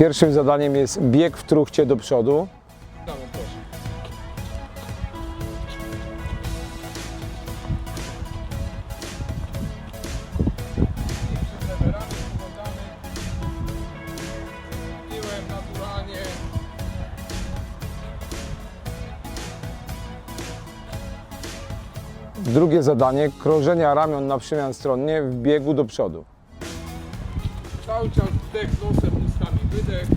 Pierwszym zadaniem jest bieg w truchcie do przodu. Drugie zadanie krążenia ramion na przemian stronnie w biegu do przodu. Cały czas wdech nosem, wydech.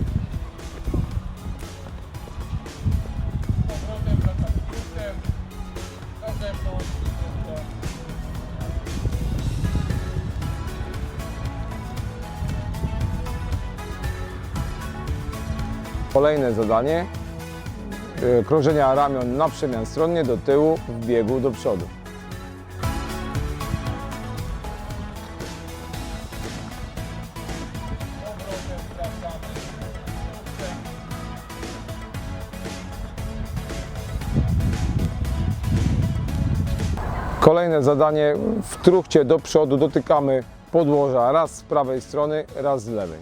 Powrotem wracamy brzuchem. Na zewnątrz. Kolejne zadanie y, krążenia ramion na przemian stronnie do tyłu w biegu do przodu. Kolejne zadanie w truchcie do przodu dotykamy podłoża raz z prawej strony, raz z lewej.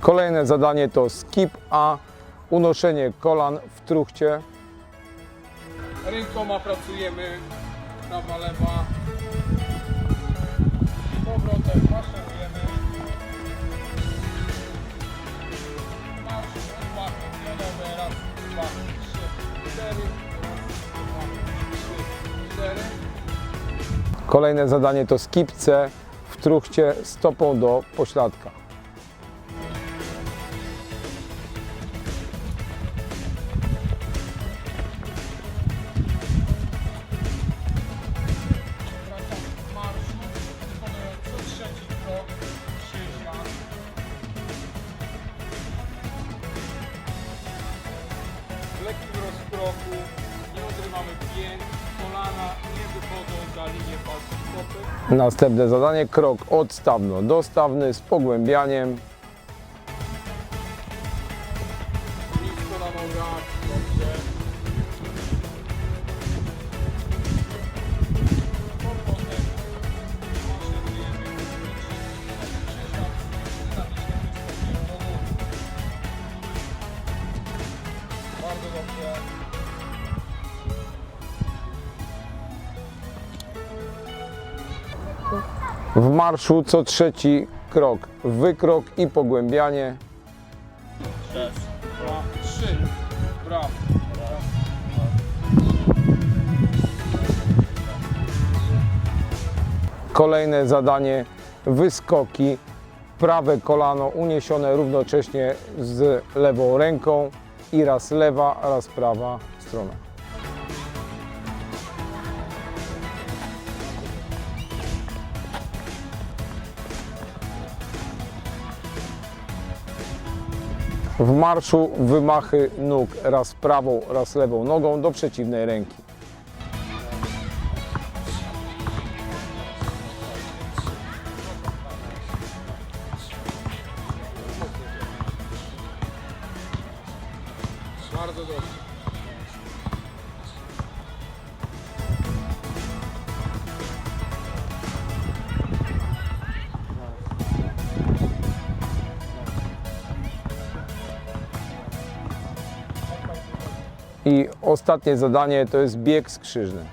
Kolejne zadanie to skip A, unoszenie kolan w truchcie. Rękoma pracujemy. Prawa, lewa. Powrotem maszerujemy. Marsz, odmachy pionowe. Raz, dwa, dwa, trzy, cztery. Kolejne zadanie to skip C w truchcie stopą do pośladka. Rozkroku. Nie odrywamy pięt. Kolana nie wychodzą za linię palców stopy. Następne zadanie krok odstawno-dostawny z pogłębianiem. Nogach, dobrze. Bardzo dobrze. W marszu co trzeci krok wykrok i pogłębianie. Raz, dwa, trzy. Brawo. Kolejne zadanie wyskoki. Prawe kolano uniesione równocześnie z lewą ręką i raz lewa, raz prawa strona. W marszu wymachy nóg raz prawą, raz lewą nogą do przeciwnej ręki. Bardzo dobrze. I ostatnie zadanie to jest bieg skrzyżny.